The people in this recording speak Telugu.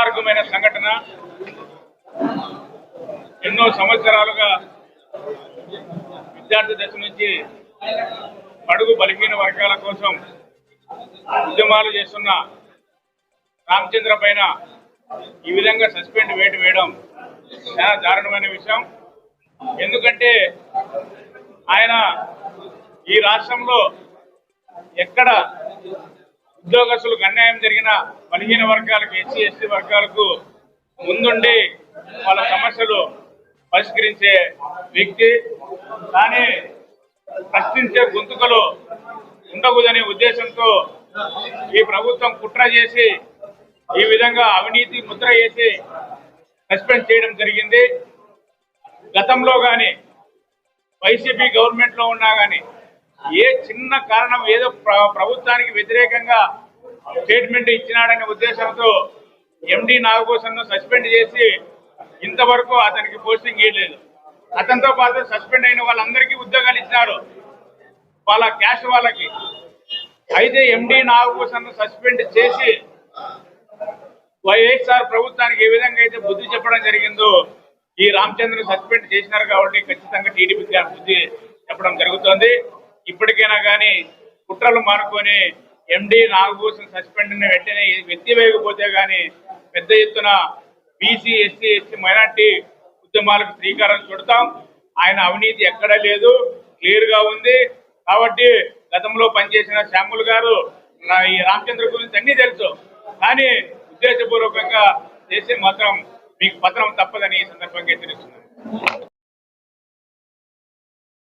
దుర్మార్గమైన సంఘటన ఎన్నో సంవత్సరాలుగా విద్యార్థి దశ నుంచి పడుగు బలిహీన వర్గాల కోసం ఉద్యమాలు చేస్తున్న రామచంద్ర పైన ఈ విధంగా సస్పెండ్ వేటు వేయడం చాలా దారుణమైన విషయం. ఎందుకంటే ఆయన ఈ రాష్ట్రంలో ఎక్కడ ఉద్యోగస్తులకు అన్యాయం జరిగిన బలహీన వర్గాలకు ఎస్సీ ఎస్టీ వర్గాలకు ముందుండి వాళ్ళ సమస్యలు పరిష్కరించే వ్యక్తి. కానీ ప్రశ్నించే గొంతుకలు ఉండకూడదనే ఉద్దేశంతో ఈ ప్రభుత్వం కుట్ర చేసి ఈ విధంగా అవినీతి ముద్ర చేసి సస్పెండ్ చేయడం జరిగింది. గతంలో కానీ వైసీపీ గవర్నమెంట్లో ఉన్నా కానీ ఏ చిన్న కారణం ఏదో ప్రభుత్వానికి వ్యతిరేకంగా స్టేట్మెంట్ ఇచ్చినాడనే ఉద్దేశంతో ఎండి నాగభూషణ్ సస్పెండ్ చేసి ఇంతవరకు అతనికి పోస్టింగ్ ఇవ్వలేదు. అతనితో పాటు సస్పెండ్ అయిన వాళ్ళందరికీ ఉద్యోగాలు ఇచ్చినారు వాళ్ళ క్యాష్ వాళ్ళకి. అయితే ఎండి నాగభూషణ్ సస్పెండ్ చేసి వైఎస్ఆర్ ప్రభుత్వానికి ఏ విధంగా అయితే బుద్ధి చెప్పడం జరిగిందో ఈ రామచంద్రను సస్పెండ్ చేసినారు కాబట్టి ఖచ్చితంగా టీడీపీకి బుద్ధి చెప్పడం జరుగుతోంది. ఇప్పటికైనా కానీ కుట్రలు మానుకొని ఎండి నాగభూషణ్ సస్పెండ్ వెంటనే ఎత్తివేయకపోతే కానీ పెద్ద ఎత్తున బీసీ ఎస్సీ ఎస్టీ మైనార్టీ ఉద్యమాలకు శ్రీకారం చుడతాం. ఆయన అవినీతి ఎక్కడా లేదు. క్లియర్గా ఉంది. కాబట్టి గతంలో పనిచేసిన శ్యాములు గారు నా ఈ రామచంద్ర గురించి అన్ని తెలుసు. కానీ ఉద్దేశపూర్వకంగా చేసే మాత్రం మీకు పత్రం తప్పదని ఈ సందర్భంగా హెచ్చరిస్తున్నాను.